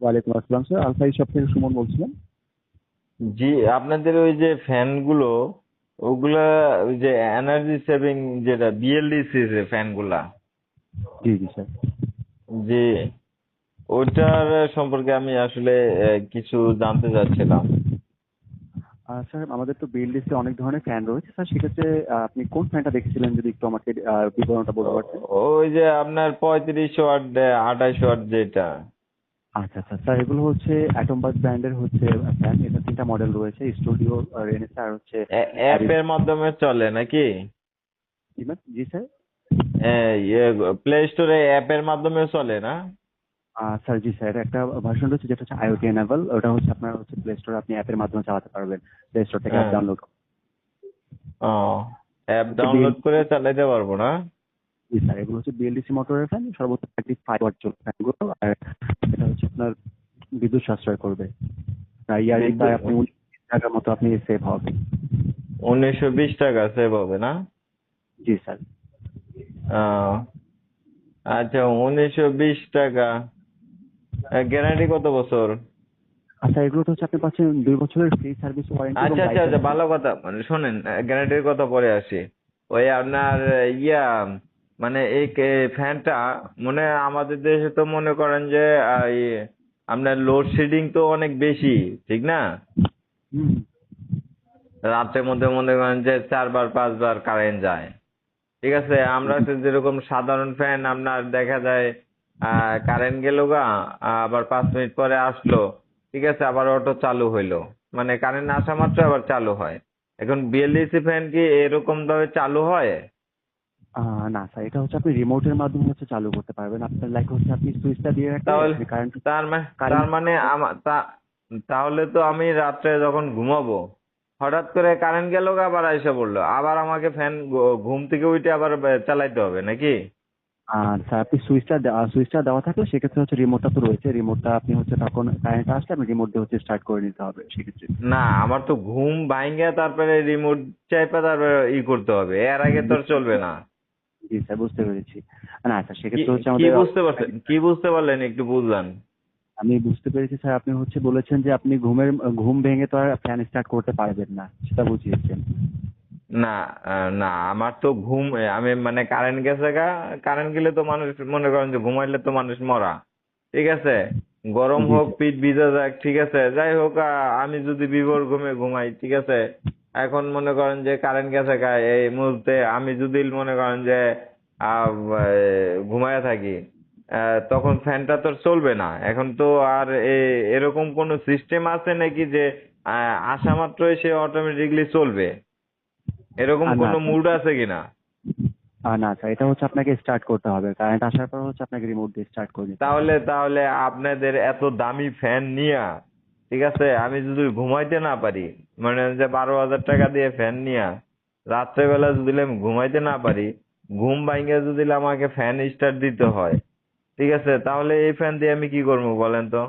ওয়ালাইকুম আসসালাম sir. Alpha shop থেকে সুমন বলছিলাম। জি আপনাদের ওই যে ফ্যানগুলো ওগুলা ওই যে এনার্জি সেভিং যেটা বিএলডিসি যে ফ্যানগুলা। জি জি স্যার। জি ওইটার সম্পর্কে আমি আসলে কিছু জানতে চাচ্ছিলাম। স্যার আমাদের তো বিএলডিসি অনেক ধরনের ফ্যান রয়েছে। স্যার সেক্ষেত্রে আপনি কোন ফ্যানটা দেখেছিলেন যদি একটু আমাকে বিবরণটা বলতে পারতেন? ওই যে আপনার পঁয়ত্রিশ ওয়াট আঠাশ ওয়াট যেটা। আচ্ছা আচ্ছা। স্যার এগুলো হচ্ছে অ্যাটমবাস ব্র্যান্ডের হচ্ছে ফ্যান এটা তিনটা মডেল রয়েছে স্টুডিও রেনেসা আর হচ্ছে অ্যাপের মাধ্যমে চলে নাকি? জি স্যার। প্লে স্টোরে অ্যাপের মাধ্যমে চলে না? স্যার জি স্যার একটা ভার্সন রয়েছে যেটা হচ্ছে আইওটি এনেবল ওটা হচ্ছে আপনার হচ্ছে প্লে স্টোর আপনি অ্যাপের মাধ্যমে চালাতে পারবেন প্লে স্টোর থেকে অ্যাপ হ্যাঁ। ডাউনলোড ও অ্যাপ ডাউনলোড করে চালাতে পারব না? জি স্যার এগুলো হচ্ছে বিএলডিসি মোটরের ফ্যান সর্বোচ্চ থার্টি ফাইভ ওয়াট চলবে ফ্যানগুলো আর এটা আপনার বিদ্যুৎ সাশ্রয় করবে। আপনি টাকার মতো আপনি সেভ হবে। উনিশশো বিশ টাকা সেভ হবে না? জি স্যার। আচ্ছা উনিশশো বিশ টাকা। গ্যারান্টি কত বছর? আচ্ছা এগুলো তো হচ্ছে আপনি পাচ্ছেন দুই বছরের ফ্রি সার্ভিস ওয়ারেন্টি আচ্ছা আচ্ছা আচ্ছা ভালো কথা। মানে শোনেন গ্যারান্টির কথা পরে আসি। ওই আপনার ইয়া মানে এই ফ্যানটা মনে আমাদের দেশে তো মনে করেন যে ইয়ে, আপনার লোডশেডিং তো অনেক বেশি ঠিক না? রাতের মধ্যে মনে করেন যে চারবার পাঁচবার কারেন্ট যায় ঠিক আছে? আমরা তো যেরকম সাধারণ ফ্যান আপনার দেখা যায় কারেন্ট গেল গা আবার পাঁচ মিনিট পরে আসলো ঠিক আছে? আবার অটো চালু হইল। মানে কারেন্ট আসা মাত্র আবার চালু হয়। এখন বিএলডিসি ফ্যান কি এরকম ভাবে চালু হয়? না স্যার এটা হচ্ছে আপনি রিমোটের মাধ্যমে হচ্ছে চালু করতে পারবেন। আপনার লাইক হচ্ছে আপনি সুইচটা দিয়ে রাখলে তাহলে কারেন্ট তার মানে তার মানে তাহলে তো আমি রাত্রে যখন ঘুমাবো হঠাৎ করে কারেন্ট গেল আবার এসে পড়ল। আবার আমাকে ফ্যান ঘুম থেকে উঠে আবার চালাইতে হবে নাকি? আর স্যার আপনি সুইচটা সুইচটা দেওয়া থাকলে সেক্ষেত্রে হচ্ছে রিমোটটা তো রয়েছে। রিমোটটা আপনি হচ্ছে তখন কারেন্ট আসলে আপনি রিমোট দিয়ে হচ্ছে স্টার্ট করে নিতে হবে সেক্ষেত্রে। না আমার তো ঘুম ভাঙ্গা তারপরে রিমোট চাইপা তারপরে ই করতে হবে। এর আগে তো আর চলবে না। জি স্যার বুঝতে পেরেছি। না স্যার সেক্ষেত্রে হচ্ছে কি আমাদের বুঝতে পারছেন? কি বুঝতে পারলেন একটু বুঝলাম আমি বুঝতে পেরেছি স্যার। আপনি হচ্ছে বলেছেন যে আপনি ঘুমের ঘুম ভেঙে তো আর ফ্যান স্টার্ট করতে পারবেন না সেটা বুঝিয়েছেন। না না আমার তো ঘুম আমি মানে কারেন্ট গেছে গা কারেন্ট গেলে তো মানুষ মনে করেন যে ঘুমাইলে তো মানুষ মরা। ঠিক আছে? গরম হোক। পিঠ ভিজে যাক ঠিক আছে? যাই হোক আমি যদি বিভোর ঘুমে ঘুমাই ঠিক আছে? এখন মনে করেন যে কারেন্ট গেছে এই মুহূর্তে আমি যদি মনে করেন যে আহ, ঘুমায় থাকি আহ, তখন ফ্যানটা তো চলবে না। এখন তো আর এরকম কোনো সিস্টেম আছে নাকি যে আহ, আসা মাত্রই সে অটোমেটিকলি চলবে? এরকম কোনো। মুড আছে কিনা? না স্যার এটা হচ্ছে আপনাকে স্টার্ট করতে হবে। কারেন্ট আসার পর হচ্ছে আপনাকে রিমোট দিয়ে স্টার্ট করে তাহলে তাহলে আপনাদের এত দামি ফ্যান নিয়া ঠিক আছে আমি যদি ঘুমাইতে না পারি মানে যে বারো হাজার টাকা দিয়ে ফ্যান নিয়া রাত্রেবেলা যদি আমি ঘুমাইতে না পারি ঘুম ভাঙে যদি আমাকে ফ্যান স্টার্ট দিতে হয় ঠিক আছে তাহলে এই ফ্যান দিয়ে আমি কি করব বলেন তো?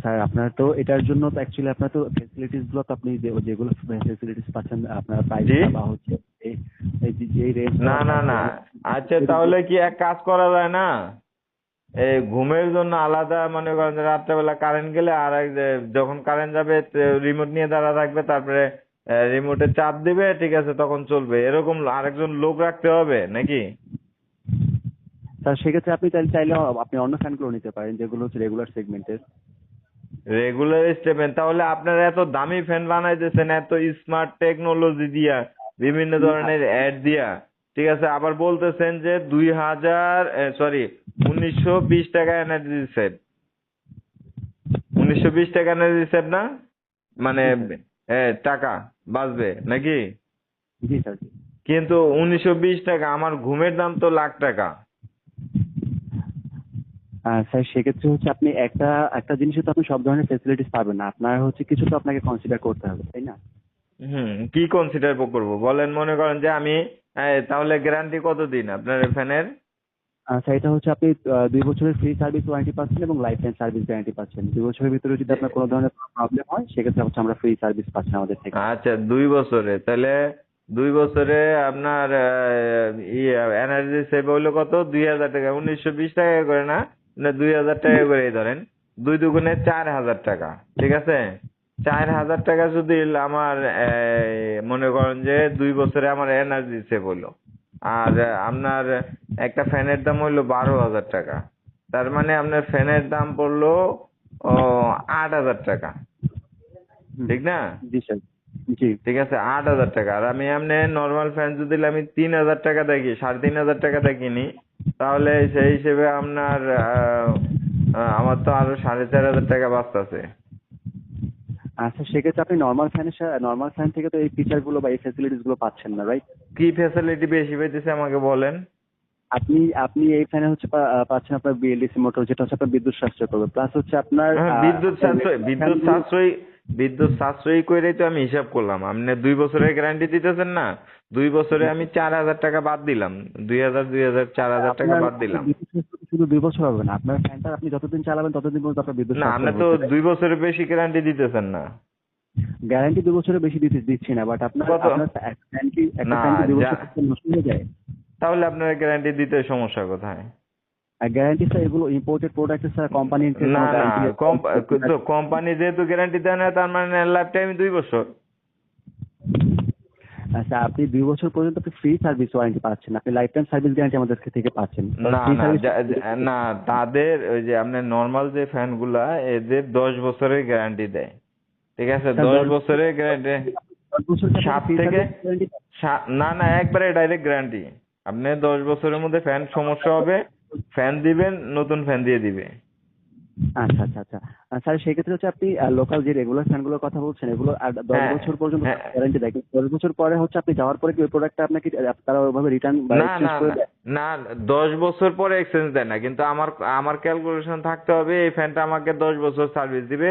স্যার আপনার তো এটার জন্য তো অ্যাকচুয়ালি আপনার তো ফেসিলিটিসগুলো তো আপনি যে- যেগুলো ফেসিলিটিস পাচ্ছেন আপনার প্রাইস? বা হচ্ছে এই যে- রেঞ্জ না না না। আচ্ছা তাহলে কি এক কাজ করা যায় না? এই ঘুমের জন্য আলাদা মনে করেন যে রাত্রেবেলা কারেন্ট গেলে আর যখন কারেন্ট যাবে রিমোট নিয়ে দাঁড়া থাকবে তারপরে রিমোটে চাপ দিবে ঠিক আছে তখন চলবে। এরকম আরেকজন লোক রাখতে হবে নাকি? স্যার সেক্ষেত্রে আপনি চাইলে চাইলে আপনি অন্য ফ্যানগুলো নিতে পারেন যেগুলো হচ্ছে রেগুলার সেগমেন্টের রেগুলার স্টেপেন তাহলে আপনারা এত দামি ফ্যান বানাইতেছেন এত স্মার্ট টেকনোলজি দিয়া বিভিন্ন ধরনের অ্যাড দিয়া। ঠিক আছে আবার বলতেছেন যে দুই হাজার সরি উনিশশো বিশ টাকা এনার্জি সেট উনিশশো বিশ টাকা এনার্জি সেট না? মানে টাকা বাঁচবে নাকি? জি স্যার কিন্তু উনিশশো বিশ টাকা আমার ঘুমের দাম তো লাখ টাকা। স্যার সেক্ষেত্রে হচ্ছে আপনি একটা একটা জিনিসে তো আপনি সব ধরনের ফেসিলিটিস পাবেন না। আপনার হচ্ছে কিছু তো আপনাকে কনসিডার করতে হবে তাই না? হুম কি কনসিডার করব? বলেন মনে করেন যে আমি এ, তাহলে গ্যারান্টি কতদিন আপনার ফ্যানের আচ্ছা এটা হচ্ছে আপনি দুই বছরের ফ্রি সার্ভিস ওয়ারেন্টি পাচ্ছেন এবং লাইফ টাইম সার্ভিস গ্যারান্টি পাচ্ছেন। দুই বছরের ভিতরে যদি আপনার কোনো ধরনের প্রবলেম হয় সেক্ষেত্রে হচ্ছে আমরা ফ্রি সার্ভিস পাচ্ছি আমাদের থেকে। আচ্ছা দুই বছরে তাহলে দুই বছরে আপনার এনার্জি সেভ হলো কত? দুই হাজার টাকা উনিশশো বিশ টাকা করে না? না দুই হাজার টাকা করে ধরেন। দুই দুগুণে চার হাজার টাকা ঠিক আছে? চার হাজার টাকা যদি আমার মনে করেন যে দুই বছরে আমার এনার্জি সেভ হলো। আর আপনার একটা ফ্যানের দাম হইল বারো হাজার টাকা। তার মানে আপনার ফ্যানের দাম পড়ল ও আট হাজার টাকা। ঠিক না? জি ঠিক আছে আট হাজার টাকা। আর আমি এমনি নর্মাল ফ্যান যদি আমি তিন হাজার টাকা দেখি সাড়ে তিন হাজার টাকা কিনি তাহলে সেই হিসেবে আপনার আমার তো আরও সাড়ে চার হাজার টাকা বাঁচতেছে। আচ্ছা সেক্ষেত্রে আপনি নর্মাল ফ্যানের নর্মাল ফ্যান থেকে তো এই ফিচারগুলো বা এই ফ্যাসিলিটিসগুলো পাচ্ছেন না রাইট কি ফ্যাসিলিটি বেশি পেতেছে আমাকে বলেন? আপনি আপনি এই ফ্যানে হচ্ছে পাচ্ছেন আপনার বিএলডিসি মোটর যেটা হচ্ছে আপনার বিদ্যুৎ সাশ্রয় করবে প্লাস হচ্ছে আপনার হ্যাঁ, বিদ্যুৎ সাশ্রয় বিদ্যুৎ সাশ্রয়ী বিদ্যুৎ সাশ্রয়ী করেই তো আমি হিসাব করলাম। আপনি দুই বছরের গ্যারান্টি দিতেছেন না দুই বছরে আমি চার হাজার টাকা বাদ দিলাম। দুই হাজার দুই হাজার চার হাজার টাকা বাদ দিলাম। শুধু দুই বছর হবে না আপনার ফ্যানটা আপনি যতদিন চালাবেন ততদিন পর্যন্ত আপনার বিদ্যুৎ না আপনি তো দুই বছরের বেশি গ্যারান্টি দিতেছেন না। গ্যারান্টি দুই বছরের বেশি দিতে দিচ্ছি না বাট আপনার? আপনার ফ্যান কি একটা ফ্যান দুই বছর নষ্ট হয়ে যায়। তাহলে আপনার গ্যারান্টি দিতে সমস্যা কোথায়? গ্যারান্টি স্যার এগুলো ইম্পোর্টেড প্রোডাক্ট স্যার কোম্পানি না না কোম্পানি যেহেতু গ্যারান্টি দেয় না তার মানে লাইফ টাইম দুই বছর। আচ্ছা আপনি দুই বছর পর্যন্ত আপনি ফ্রি সার্ভিস ওয়ারেন্টি পাচ্ছেন আপনি লাইফ টাইম সার্ভিস গ্যারান্টি আমাদের থেকে পাচ্ছেন। না তাদের ওই যে আপনার নর্মাল যে ফ্যানগুলা এদের দশ বছরের গ্যারান্টি দেয়। ঠিক আছে? দশ বছরের গ্যারান্টি সাত থেকে না না একবারে ডাইরেক্ট গ্যারান্টি আপনি দশ বছরের মধ্যে ফ্যান সমস্যা হবে ফ্যান দিবেন নতুন ফ্যান দিয়ে দিবে। আচ্ছা আচ্ছা আচ্ছা। স্যার সেক্ষেত্রে হচ্ছে আপনি লোকাল যে রেগুলার ফ্যানগুলোর কথা বলছেন এগুলো আর দশ হ্যাঁ, বছর পর্যন্ত। গ্যারান্টি দেয়। দশ বছর পরে হচ্ছে আপনি যাওয়ার পরে কি ওই প্রোডাক্টটা আপনাকে তারা ওইভাবে রিটার্ন না দশ বছর পরে এক্সচেঞ্জ দেয় না। কিন্তু আমার আমার ক্যালকুলেশন থাকতে হবে এই ফ্যানটা আমাকে দশ বছর সার্ভিস দিবে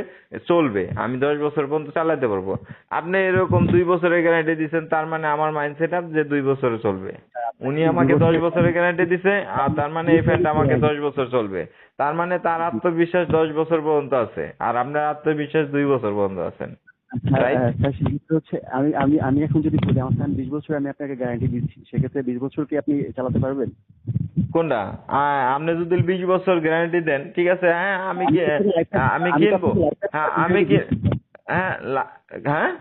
চলবে। আমি দশ বছর পর্যন্ত চালাতে পারব। আপনি এরকম দুই বছরের গ্যারান্টি দিচ্ছেন তার মানে আমার মাইন্ড সেট যে দুই বছরে চলবে। উনি আমাকে দশ বছরের গ্যারান্টি দিছে আর তার মানে এই ফ্যানটা আমাকে দশ বছর চলবে। তার মানে তার আত্মবিশ্বাস দশ বছর পর্যন্ত আছে আর আপনার আত্মবিশ্বাস দুই বছর পর্যন্ত আছেন স্যার সেক্ষেত্রে হচ্ছে আমি আমি আমি এখন যদি বলি আমার ফ্যান বিশ বছর আমি আপনাকে গ্যারান্টি দিচ্ছি সেক্ষেত্রে বিশ বছর কি আপনি চালাতে পারবেন? কোনটা? আপনি যদি বিশ বছর গ্যারান্টি দেন ঠিক আছে হ্যাঁ আমি কি আমি কিনবো। হ্যাঁ আমি কি হ্যাঁ হ্যাঁ?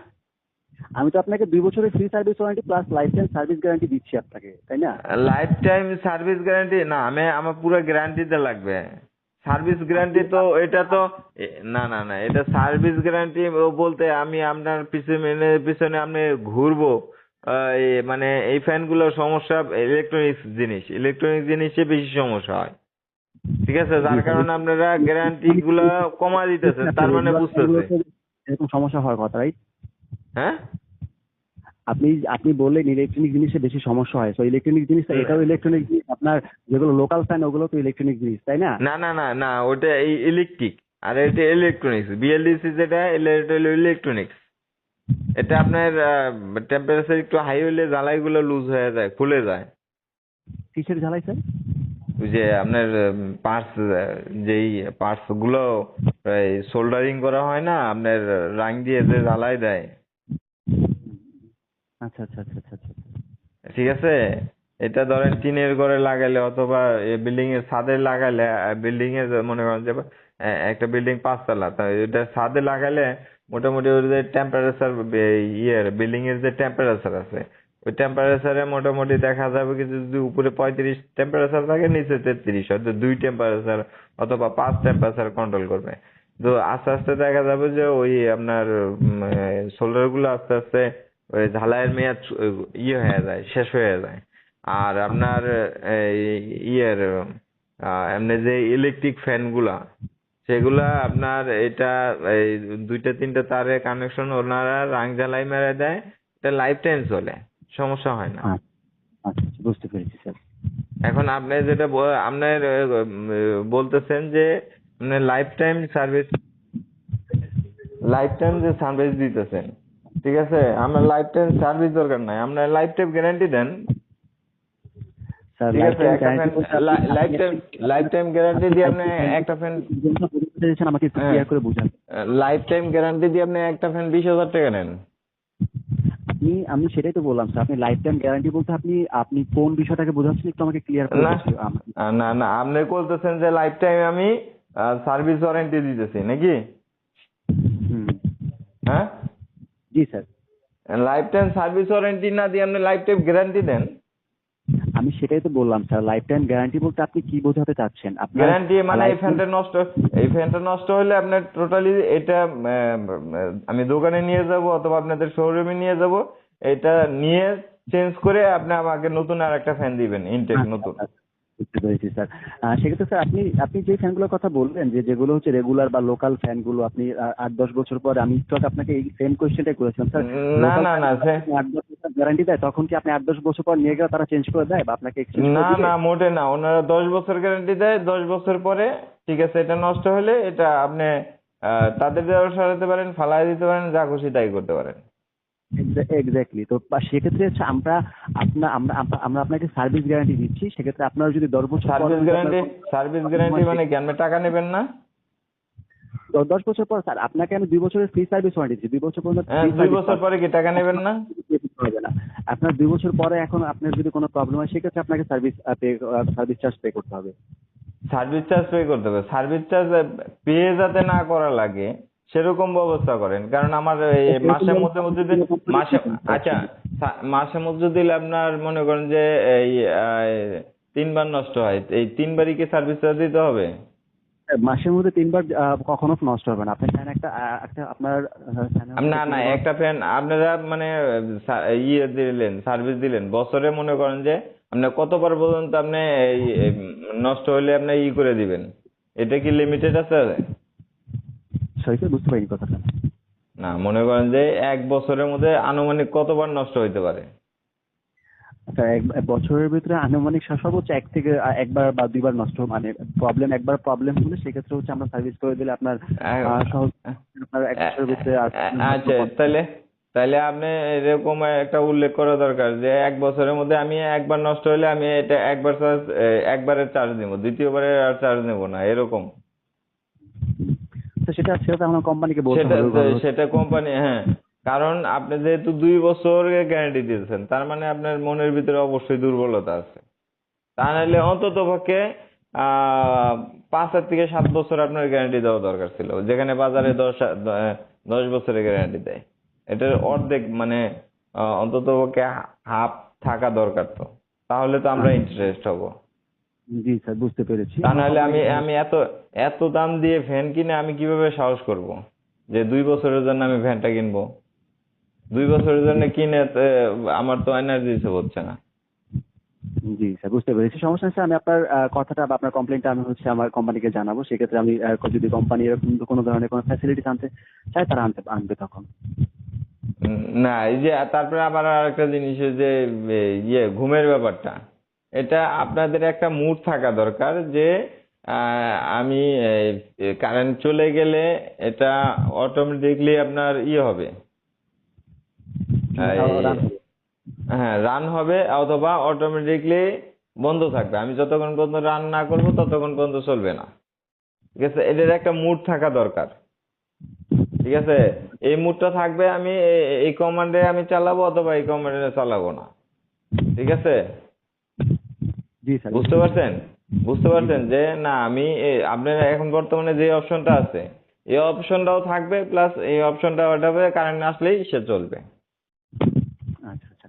আমি তো আপনাকে দুই বছরের free service warranty plus life time service guarantee দিচ্ছি আপনাকে তাই না? লাইফ টাইম সার্ভিস গ্যারান্টি না আমি আমার পুরো গ্যারান্টিতে লাগবে। সার্ভিস গ্যারান্টি তো এটা তো না না না এটা সার্ভিস গ্যারান্টি বলতে আমি আপনার পিছনে পিছনে আপনি ঘুরবো। মানে এই ফ্যানগুলোর সমস্যা ইলেকট্রনিক্স জিনিস ইলেকট্রনিক্স জিনিসে বেশি সমস্যা হয়। ঠিক আছে? যার কারণে আপনারা গ্যারান্টি গুলো কমা দিতেছেন তার মানে বুঝতেছে। এরকম সমস্যা হওয়ার কথা রাইট হ্যাঁ? আপনি আপনি বললেন ইলেকট্রনিক জিনিসে বেশি সমস্যা হয়। তো ইলেকট্রনিক জিনিস এটাও ইলেকট্রনিক জিনিস। আপনার যেগুলো লোকাল ফ্যান ওগুলো তো ইলেকট্রনিক জিনিস তাই না? না না না না ওটা এই ইলেকট্রিক আর এটা ইলেকট্রনিক্স বিএলডিসি যেটা ইলেকট্রনিক্স এটা আপনার টেম্পারেচার একটু হাই হলে জ্বালাইগুলো লুজ হয়ে যায় খুলে যায়। কিসের ঝালাই স্যার ওই যে আপনার পার্টস যেই পার্টসগুলো সোল্ডারিং করা হয় না আপনার রাং দিয়ে যে জ্বালাই দেয়। আচ্ছা আচ্ছা আচ্ছা আচ্ছা আচ্ছা। ঠিক আছে? এটা ধরেন টিনের ঘরে লাগাইলে অথবা বিল্ডিং এর ছাদে লাগাইলে বিল্ডিং এর মনে করেন যে একটা বিল্ডিং পাঁচতলা, তা এটা ছাদে লাগাইলে মোটামুটি ওর যে টেম্পারেচার ইয়ের বিল্ডিং এর যে টেম্পারেচার আছে, ওই টেম্পারেচারে মোটামুটি দেখা যাবে কি যদি উপরে পঁয়ত্রিশ টেম্পারেচার থাকে, নিচে তেত্রিশ, হয়তো দুই টেম্পারেচার অথবা পাঁচ টেম্পারেচার কন্ট্রোল করবে। তো আস্তে আস্তে দেখা যাবে যে ওই আপনার সোলারগুলো আস্তে আস্তে ওই ঝালাইয়ের মেয়াদ ইয়ে হয়ে যায় শেষ হয়ে যায়। আর আপনার এই ইয়ের এমনি যে ইলেকট্রিক ফ্যানগুলা সেগুলা আপনার এটা এই দুইটা তিনটা তারে কানেকশন ওনারা রাং জ্বালাই মেরে দেয় এটা লাইফ টাইম চলে সমস্যা হয় না। আচ্ছা আচ্ছা বুঝতে পেরেছি স্যার। এখন আপনি যেটা আপনার বলতেছেন যে life time service life time যে সার্ভিস দিতেছেন ঠিক আছে? আমরা লাইফ টাইম সার্ভিস দরকার নাই। আমরা লাইফ টাইম গ্যারান্টি দেন। ঠিক আছে life time life time guarantee দিয়ে আপনি একটা ফ্যান যেটা বলতে চাইছেন আমাকে। ক্লিয়ার করে বুঝান। লাইফ টাইম গ্যারান্টি দিয়ে আপনি একটা ফ্যান বিশ হাজার টাকা নেন। আপনি আমি সেটাই তো বললাম স্যার আপনি লাইফ টাইম গ্যারান্টি বলতে আপনি আপনি কোন বিষয়টাকে বোঝাচ্ছেন একটু আমাকে ক্লিয়ার করে না। না আপনি বলতেছেন যে লাইফ টাইম আমি সার্ভিস ওয়ারেন্টি দিতেছি নাকি? হ্যাঁ? জি sir. Life time service warranty না দিয়ে আপনি লাইফ টাইম গ্যারান্টি দেন? আমি সেটাই তো বললাম স্যার। লাইফ টাইম গ্যারান্টি বলতে আপনি কি বোঝাতে চাচ্ছেন? আপনার গ্যারান্টি মানে এই ফ্যানটা নষ্ট এই ফ্যানটা নষ্ট হলে আপনার টোটালি এটা আমি দোকানে নিয়ে যাব অথবা আপনাদের শোরুমে নিয়ে যাব। এটা নিয়ে চেঞ্জ করে আপনি আমাকে নতুন আর একটা ফ্যান দিবেন ইনটেক নতুন। আচ্ছা, বুঝতে পেরেছি স্যার। সেক্ষেত্রে স্যার আপনি আপনি যে ফ্যানগুলোর কথা বললেন যে যেগুলো হচ্ছে রেগুলার বা লোকাল ফ্যানগুলো আপনি আট দশ বছর পর আমি তো আপনাকে এই সেম কোয়েশ্চেনটাই করেছিলাম স্যার। না না না আট দশ বছর গ্যারান্টি দেয় তখন কি আপনি আট দশ বছর পর নিয়ে গেলে তারা চেঞ্জ করে দেয় বা আপনাকে না? না মোটে না। ওনারা দশ বছর গ্যারান্টি দেয় দশ বছর পরে ঠিক আছে এটা নষ্ট হলে এটা আপনি তাদের দেওয়া সরাতে পারেন ফালাই দিতে পারেন যা খুশি তাই করতে পারেন। এক্স্যাক্টলি তো সেক্ষেত্রে হচ্ছে আমরা আপনা আমরা আমরা- আপনাকে সার্ভিস গ্যারান্টি দিচ্ছি। সেক্ষেত্রে আপনার যদি দশ বছর সার্ভিস গ্যারান্টি সার্ভিস গ্যারান্টি মানে কি? আপনি টাকা নেবেন না? দশ বছর পর স্যার আপনাকে আমি দুই বছরের ফ্রি সার্ভিস ওয়ারেন্টি দিচ্ছি। দুই বছর পর্যন্ত হ্যাঁ, দুই বছর পরে কি টাকা নেবেন না? হবে না। আপনার দুই বছর পরে এখন আপনার যদি কোনো প্রবলেম হয় সেক্ষেত্রে আপনাকে service pay service charge pay করতে হবে। সার্ভিস চার্জ পে করতে হবে। সার্ভিস চার্জ পে যাতে না করা লাগে সেরকম ব্যবস্থা করেন। কারণ আমার মাসের মধ্যে মধ্যে মাসে আচ্ছা সা- মাসের মধ্যে দিলে আপনার মনে করেন যে এই তিনবার নষ্ট হয় এই তিনবারই কি সার্ভিস চার্জ দিতে হবে? মাসের মধ্যে তিনবার কখনো নষ্ট হবে না। আপনার ফ্যান একটা একটা আপনার না না একটা ফ্যান আপনারা মানে ইয়ে দিলেন সার্ভিস দিলেন। বছরে মনে করেন যে আপনি কতবার পর্যন্ত আপনি নষ্ট হলে আপনি ই করে দিবেন? এটা কি লিমিটেড আছে? স্যার বুঝতে পারিনি কথাটা। না মনে করেন যে এক বছরের মধ্যে আনুমানিক কতবার নষ্ট হইতে পারে? আচ্ছা এক এক বছরের ভিতরে আনুমানিক সর্বোচ্চ এক থেকে একবার বা দুইবার নষ্ট মানে প্রবলেম একবার প্রবলেম হলে সেক্ষেত্রে হচ্ছে আমরা সার্ভিস করে দিলে আপনার সহজ আপনার এক বছরের ভিতরে আচ্ছা তাহলে তাহলে আপনি এরকম একটা উল্লেখ করা দরকার যে এক বছরের মধ্যে আমি একবার নষ্ট হলে আমি এটা একবার চার্জ একবারের চার্জ নেব দ্বিতীয়বারে আর চার্জ নেব না এরকম। তো সেটা সেটা তো আমার কোম্পানিকে বলতে সেটা হবে সেটা কোম্পানি হ্যাঁ। কারণ আপনি যেহেতু দুই বছর গ্যারান্টি দিয়েছেন তার মানে আপনার মনের ভিতরে অবশ্যই দুর্বলতা আছে। তা নাহলে অন্তত পক্ষে আহ পাঁচ হাজার থেকে সাত বছর আপনার গ্যারান্টি দেওয়া দরকার ছিল যেখানে বাজারে দশ দশ বছরের গ্যারান্টি দেয়। এটার অর্ধেক মানে অন্তত পক্ষে হাফ থাকা দরকার তো। তাহলে তো আমরা ইন্টারেস্ট হব। জি স্যার বুঝতে পেরেছি। তা নাহলে আমি আমি এত এত দাম দিয়ে ফ্যান কিনে আমি কীভাবে সাহস করব? যে দুই বছরের জন্য আমি ফ্যানটা কিনবো। দুই বছরের জন্য কিনে আমার তো এনার্জি হচ্ছে না। জি স্যার বুঝতে পেরেছি। সমস্যা স্যার আমি আপনার কথাটা বা আপনার কমপ্লেনটা আমি হচ্ছে আমার কোম্পানিকে জানাব। সেক্ষেত্রে আমি যদি কোম্পানি এরকম কোনো ধরনের কোনো ফ্যাসিলিটিস আনতে চায় তারা আনতে আনবে তখন। না এই যে তারপরে আবার আরেকটা জিনিস যে ইয়ে ঘুমের ব্যাপারটা। এটা আপনাদের একটা মুড থাকা দরকার যে আমি কারেন্ট চলে গেলে এটা অটোমেটিকলি আপনার ইয়ে হবে। হ্যাঁ রান হবে। অথবা অটোমেটিকলি বন্ধ থাকবে। আমি যতক্ষণ পর্যন্ত রান না করব ততক্ষণ পর্যন্ত চলবে না। ঠিক আছে? এটার একটা মুড থাকা দরকার। ঠিক আছে? এই মুডটা থাকবে আমি এই কমান্ডে আমি চালাবো অথবা এই কমান্ডে চালাবো না। ঠিক আছে? জি স্যার। বুঝতে পারছেন? বুঝতে পারছেন যে না আমি আপনার এখন বর্তমানে যে অপশনটা আছে এই অপশনটাও থাকবে প্লাস এই অপশনটা ওঠাবে কারেন্ট আসলেই সে চলবে। আচ্ছা আচ্ছা।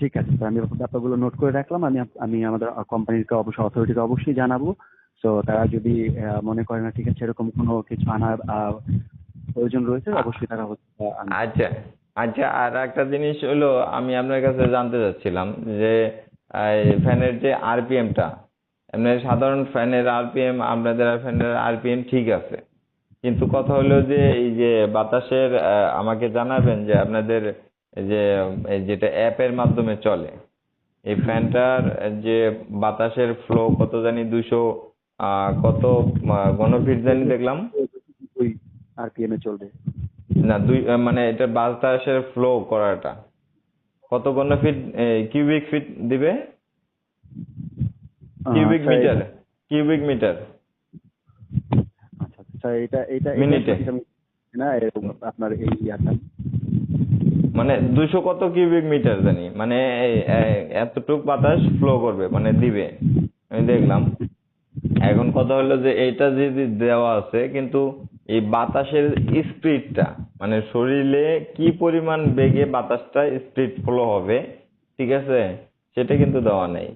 ঠিক আছে স্যার আমি ব্যাপারগুলো নোট করে রাখলাম। আমি আমি আমাদের কোম্পানিকে অবশ্যই অথরিটিকে অবশ্যই জানাব। তো তারা যদি আহ, মনে করে না ঠিক আছে এরকম কোনো কিছু আনার প্রয়োজন রয়েছে অবশ্যই তারা। আচ্ছা আচ্ছা আর একটা জিনিস হলো আমি আপনার কাছে জানতে চাচ্ছিলাম যে ফ্যানের যে আরপিএমটা এমনি সাধারণ ফ্যানের আরপিএম আপনাদের ফ্যানের আরপিএম ঠিক আছে। কিন্তু কথা হলো যে এই যে বাতাসের আমাকে জানাবেন যে আপনাদের এই যে এই যেটা অ্যাপের মাধ্যমে চলে এই ফ্যানটার যে বাতাসের ফ্লো কত জানি দুশো কত ঘনফিট জানি দেখলাম। আরপিএম এ চলবে। না দুই মানে এটা বাতাসের ফ্লো করাটা। কত ঘন ফিট কিউবিক ফিট দিবে? কিউবিক মিটার কিউবিক মিটার আচ্ছা আচ্ছা এটা এটা মিনিটে। না আপনার এই ইয়াটা। মানে দুশো কত কিউবিক মিটার জানি। মানে এতটুক বাতাস ফ্লো করবে মানে দিবে। আমি দেখলাম। এখন কথা হলো যে এটা যদি দেওয়া আছে কিন্তু এই বাতাসের স্পিডটা মানে শরীরে কি পরিমাণ বেগে বাতাসটা স্পিড ফ্লো হবে ঠিক আছে? সেটা কিন্তু দেওয়া নেই।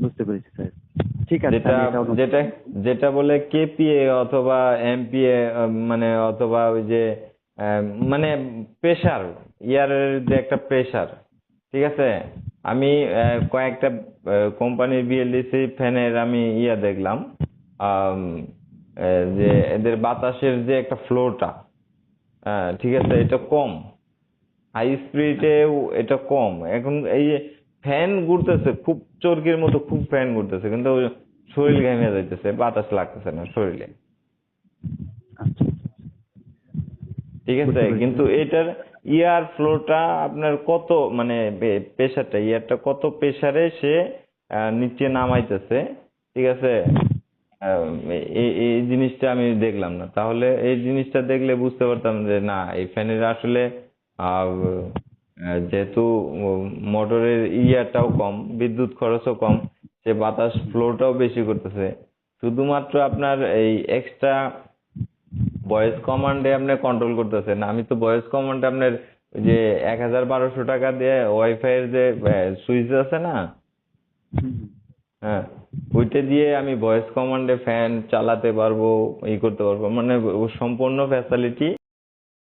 বুঝতে পেরেছি স্যার। ঠিক আছে যেটা যেটা যেটা বলে কেপিএ অথবা এমপিএ মানে অথবা ওই যে মানে প্রেসার ইয়ারের যে একটা প্রেসার ঠিক আছে? আমি কয়েকটা কোম্পানির বিএলডিসি ফ্যানের আমি ইয়া দেখলাম আহ, যে এদের বাতাসের যে একটা ফ্লোটা ঠিক আছে এটা কম। হাই স্পিডে এটা কম। এখন এই যে ফ্যান ঘুরতেছে খুব চরকির মতো খুব ফ্যান ঘুরতেছে কিন্তু শরীর ঘেমে যাইতেছে বাতাস লাগতেছে না শরীরে। ঠিক আছে কিন্তু এটার ইয়ার ফ্লোটা আপনার কত মানে প্রেসারটা ইয়ারটা কত প্রেসারে সে নিচে নামাইতেছে ঠিক আছে? এই জিনিসটা আমি দেখলাম না। তাহলে এই জিনিসটা দেখলে বুঝতে পারতাম যে, না, এই ফ্যানের আসলে যেহেতু মোটরের ইয়ারটাও কম, বিদ্যুৎ খরচও কম, সে বাতাস ফ্লোটাও বেশি করতেছে। শুধুমাত্র আপনার এই এক্সট্রা ভয়েস কমান্ডে আপনি কন্ট্রোল করতেছেন। আমি তো ভয়েস কমান্ডে আপনার যে এক হাজার বারোশো টাকা দিয়ে ওয়াইফাই এর যে সুইচ আছে না? হ্যাঁ ওইটা দিয়ে আমি ভয়েস কমান্ডে ফ্যান চালাতে পারব, ই করতে পারব মানে সম্পূর্ণ ফ্যাসিলিটি